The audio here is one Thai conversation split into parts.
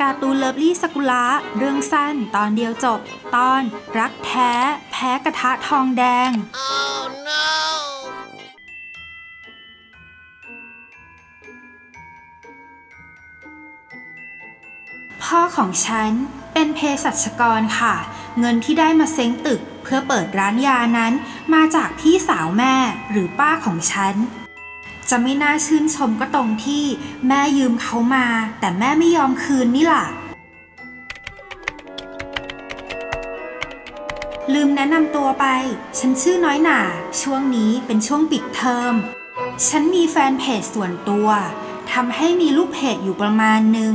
การ์ตูนเลิฟลี่สกุละเรื่องสั้นตอนเดียวจบ ตอนรักแท้ แพ้กระทะทองแดง Oh no! พ่อของฉันเป็นเภสัชกรค่ะ เงินที่ได้มาเซ้งตึกเพื่อเปิดร้านยานั้น มาจากพี่สาวแม่หรือป้าของฉัน จะไม่น่าชื่นชมก็ตรงที่แม่ยืมเขามา แต่แม่ไม่ยอมคืนนี่ล่ะ ลืมแนะนำตัวไป ฉันชื่อน้อยหน่าช่วงนี้เป็นช่วงปิดเทอม ฉันมีแฟนเพจส่วนตัวทำให้มีลูกเพจอยู่ประมาณหนึ่ง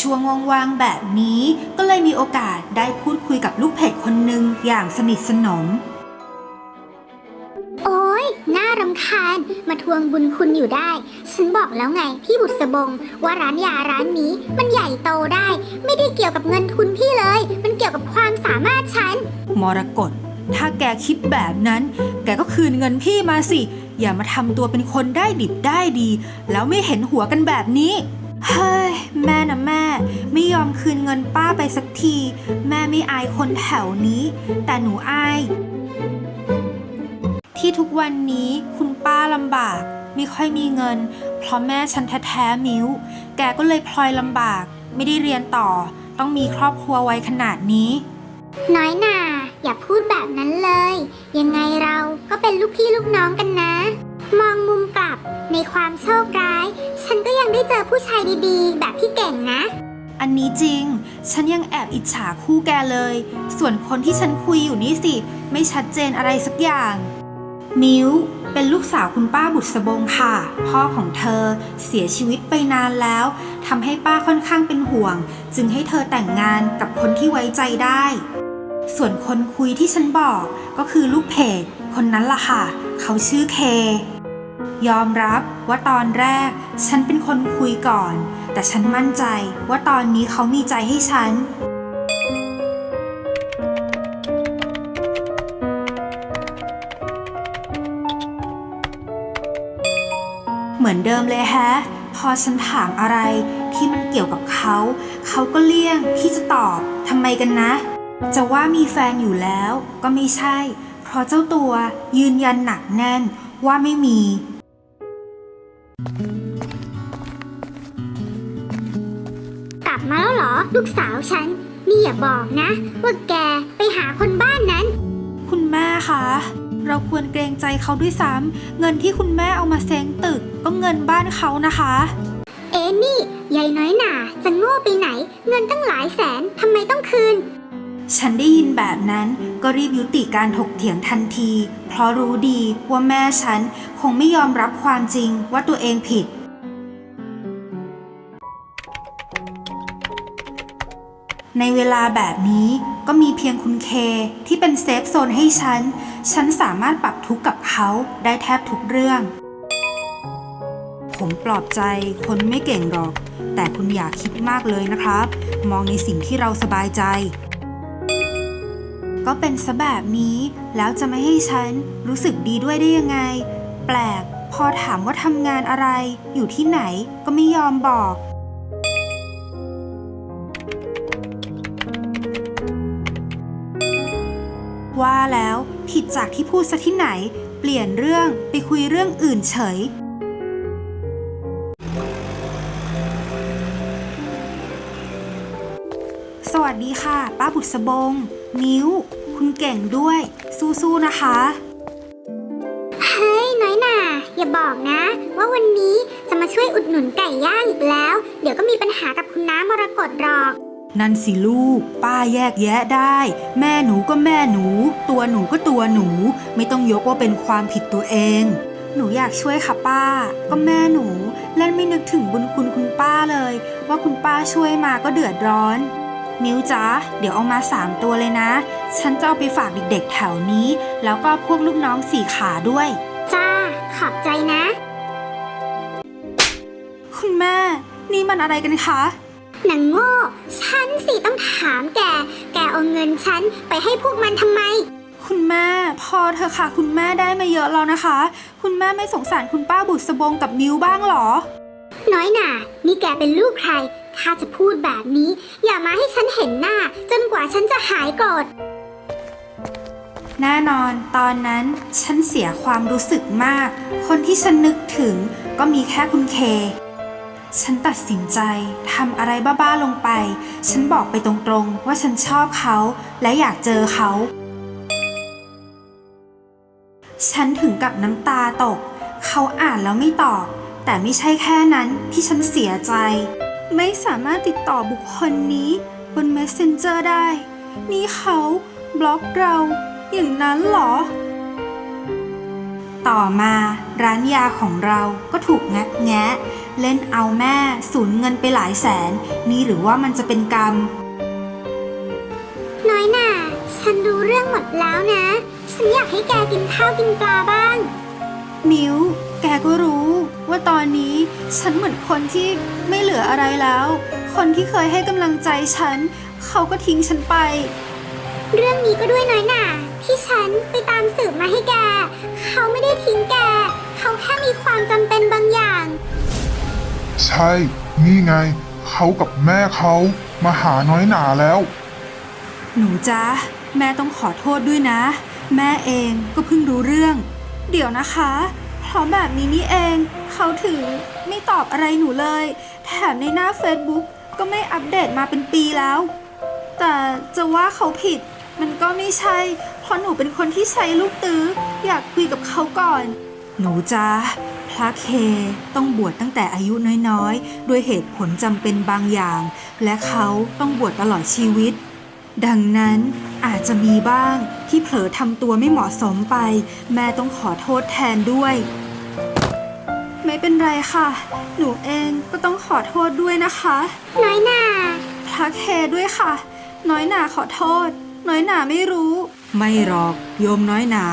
ช่วงว่างๆแบบนี้ก็เลยมีโอกาสได้พูดคุยกับลูกเพจคนหนึ่งอย่างสนิทสนม น่ารำคาญมาทวงบุญคุณอยู่ได้ ฉันบอกแล้วไงพี่บุษบง ว่าร้านยาร้านนี้มันใหญ่โตได้ ไม่ได้เกี่ยวกับเงินทุนพี่เลย มันเกี่ยวกับความสามารถฉัน มรกตถ้าแกคิดแบบนั้น แกก็คืนเงินพี่มาสิ อย่ามาทำตัวเป็นคนได้ดิบได้ดี แล้วไม่เห็นหัวกันแบบนี้ เฮ้ย แม่นะแม่ ไม่ยอมคืนเงินป้าไปสักที แม่ไม่อายคนแถวนี้ แต่หนูอาย ที่ทุกวันนี้คุณป้าลำบาก ไม่ค่อยมีเงิน เพราะแม่ฉันแท้ๆมิ้ว แกก็เลยพลอยลำบาก ไม่ได้เรียนต่อ ต้องมีครอบครัวไว้ขนาดนี้ น้อยหน่าอย่าพูดแบบนั้นเลย ยังไงเราก็เป็นลูกพี่ลูกน้องกันนะ มองมุมกลับในความโชคร้าย ฉันก็ยังได้เจอผู้ชายดีๆ แบบพี่เก่งนะ อันนี้จริง ฉันยังแอบอิจฉาคู่แกเลย ส่วนคนที่ฉันคุยอยู่นี่สิ ไม่ชัดเจนอะไรสักอย่าง มิ้วเป็นลูกสาวคุณป้าบุษบงค่ะ พ่อของเธอเสียชีวิตไปนานแล้วทำให้ป้าค่อนข้างเป็นห่วง จึงให้เธอแต่งงานกับคนที่ไว้ใจได้ ส่วนคนคุยที่ฉันบอกก็คือลูกเพจคนนั้นล่ะค่ะ เขาชื่อเค ยอมรับว่าตอนแรกฉันเป็นคนคุยก่อน แต่ฉันมั่นใจว่าตอนนี้เขามีใจให้ฉัน มือนเดิมเลยแฮะ พอฉันถามอะไรที่มันเกี่ยวกับเขา เขาก็เลี่ยงที่จะตอบทำไมกันนะ จะว่ามีแฟนอยู่แล้วก็ไม่ใช่ เพราะเจ้าตัวยืนยันหนักแน่นว่าไม่มี กลับมาแล้วเหรอ ลูกสาวฉัน นี่อย่าบอกนะ ว่าแกไปหาคนบ้านนั้น คุณแม่คะ เราควรเกรงใจเขาด้วยซ้ำเงินที่คุณแม่เอามาเซ้งตึก ก็เงินบ้านเขานะคะ เอ็นี่ยายน้อยหน่าจะโง่ไปไหน เงินตั้งหลายแสนทำไมต้องคืน ฉันได้ยินแบบนั้นก็รีบยุติการถกเถียงทันที เพราะรู้ดีว่าแม่ฉันคงไม่ยอมรับความจริงว่าตัวเองผิด ในเวลาแบบนี้ก็มีเพียงคุณเคที่เป็นเซฟโซนให้ฉัน ฉันสามารถปรับทุกข์กับเขาได้แทบทุกเรื่อง ผมปลอบใจคนไม่เก่งหรอก แต่คุณอย่าคิดมากเลยนะครับ มองในสิ่งที่เราสบายใจ ก็เป็นซะแบบนี้ แล้วจะไม่ให้ฉันรู้สึกดีด้วยได้ยังไง แปลก พอถามว่าทำงานอะไร อยู่ที่ไหนก็ไม่ยอมบอก ว่าแล้วผิดจากที่พูดซะที่ไหน เปลี่ยนเรื่องไปคุยเรื่องอื่นเฉย สวัสดีค่ะ ป้าบุษบงนิ้ว คุณเก่งด้วย สู้ๆนะคะ เฮ้ย น้อยหน่าอย่าบอกนะ ว่าวันนี้จะมาช่วยอุดหนุนไก่ย่างอีกแล้ว เดี๋ยวก็มีปัญหากับคุณน้ามรกตหรอก นั่นสิลูก ป้าแยกแยะได้ แม่หนูก็แม่หนู ตัวหนูก็ตัวหนู ไม่ต้องยกว่าเป็นความผิดตัวเอง หนูอยากช่วยค่ะป้า ก็แม่หนูและไม่นึกถึงบุญคุณคุณป้าเลย ว่าคุณป้าช่วยมาก็เดือดร้อน มิวจ๋าเดี๋ยวเอามาสามตัวเลยนะ ฉันจะเอาไปฝากเด็กๆแถวนี้ แล้วก็พวกลูกน้องสี่ขาด้วย จ้า ขอบใจนะ คุณแม่ นี่มันอะไรกันคะ หนังโง่ ฉันสิต้องถามแก แกเอาเงินฉันไปให้พวกมันทำไม คุณแม่ พอเธอะค่ะ คุณแม่ได้มาเยอะแล้วนะคะ คุณแม่ไม่สงสารคุณป้าบุษบงกับมิวบ้างเหรอ น้อยหน่านี่แกเป็นลูกใคร ถ้าจะพูดแบบนี้ อย่ามาให้ฉันเห็นหน้า จนกว่าฉันจะหายโกรธแน่นอนตอนนั้นฉันเสียความรู้สึกมาก คนที่ฉันนึกถึงก็มีแค่คุณเค ฉันตัดสินใจทำอะไรบ้าๆลงไป ฉันบอกไปตรงๆ ว่าฉันชอบเขาและอยากเจอเขา ฉันถึงกับน้ำตาตก เขาอ่านแล้วไม่ตอบ แต่ไม่ใช่แค่นั้นที่ฉันเสียใจ ไม่สามารถติดต่อบุคคลนี้บน Messenger ได้ นี่เขาบล็อกเราอย่างนั้นเหรอ ต่อมาร้านยาของเราก็ถูกงัดแงะ เล่นเอาแม่สูญเงินไปหลายแสน นี่หรือว่ามันจะเป็นกรรม น้อยหน่าฉันรู้เรื่องหมดแล้วนะ ฉันอยากให้แกกินข้าวกินปลาบ้าง มิวแกก็รู้ว่าตอนนี้ฉันเหมือนคนที่ไม่เหลืออะไรแล้ว คนที่เคยให้กำลังใจฉัน เขาก็ทิ้งฉันไป เรื่องนี้ก็ด้วยน้อยหน่าที่ฉันไปตามสืบมาให้แก เขาไม่ได้ทิ้งแก เขาแค่มีความจำเป็นบางอย่าง ใช่ นี่ไง เขากับแม่เขามาหาน้อยหนาแล้ว หนูจ๊ะ แม่ต้องขอโทษด้วยนะ แม่เองก็เพิ่งรู้เรื่อง เดี๋ยวนะคะเพราะแบบนี้นี่เอง เขาถึงไม่ตอบอะไรหนูเลย แถมในหน้า Facebook ก็ไม่อัปเดตมาเป็นปีแล้ว แต่จะว่าเขาผิด มันก็ไม่ใช่ เพราะหนูเป็นคนที่ใช้ลูกตื้อ อยากคุยกับเขาก่อน หนูจ๊ะ ระเคต้องบวชตั้งแต่อายุน้อยๆ ด้วยเหตุผลจำเป็นบางอย่าง และเขาต้องบวชตลอดชีวิต ดังนั้นอาจจะมีบ้างที่เผลอทำตัวไม่เหมาะสมไป แม่ต้องขอโทษแทนด้วย ไม่เป็นไรค่ะ หนูเองก็ต้องขอโทษด้วยนะคะ น้อยหน่าพระเคด้วยค่ะ น้อยหนาขอโทษ น้อยหนาไม่รู้ ไม่หรอกโยมน้อยหนา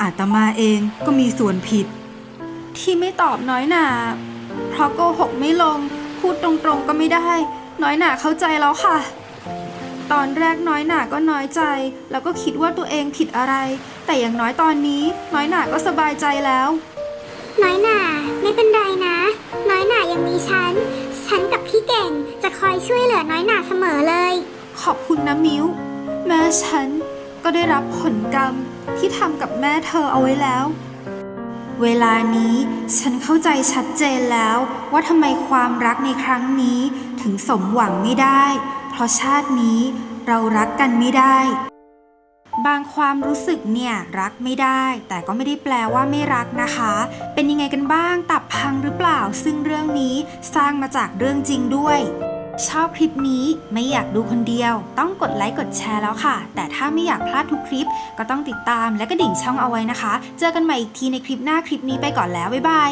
อาตมาเองก็มีส่วนผิด ที่ไม่ตอบน้อยหนาเพราะโกหกไม่ลง พูดตรงๆก็ไม่ได้ น้อยหนาเข้าใจแล้วค่ะ ตอนแรกน้อยหนาก็น้อยใจ แล้วก็คิดว่าตัวเองผิดอะไร แต่อย่างน้อยตอนนี้ น้อยหนาก็สบายใจแล้ว น้อยหน่าไม่เป็นไรนะ น้อยหน่ายังมีฉัน ฉันกับพี่เก่งจะคอยช่วยเหลือน้อยหน่าเสมอเลย ขอบคุณนะมิวแม่ฉันก็ได้รับผลกรรมที่ทำกับแม่เธอเอาไว้แล้ว เวลานี้ฉันเข้าใจชัดเจนแล้วว่าทำไมความรักในครั้งนี้ถึงสมหวังไม่ได้ เพราะชาตินี้เรารักกันไม่ได้ บางความรู้สึกเนี่ยรักไม่ได้ แต่ก็ไม่ได้แปลว่าไม่รักนะคะ เป็นยังไงกันบ้างตับพังหรือเปล่า ซึ่งเรื่องนี้สร้างมาจากเรื่องจริงด้วย ชอบคลิปนี้ไม่อยากดูคนเดียว ต้องกดไลค์กดแชร์แล้วค่ะ แต่ถ้าไม่อยากพลาดทุกคลิป ก็ต้องติดตามและก็ดิ่งช่องเอาไว้นะคะ เจอกันใหม่อีกทีในคลิปหน้าคลิปนี้ไปก่อนแล้ว บ๊ายบาย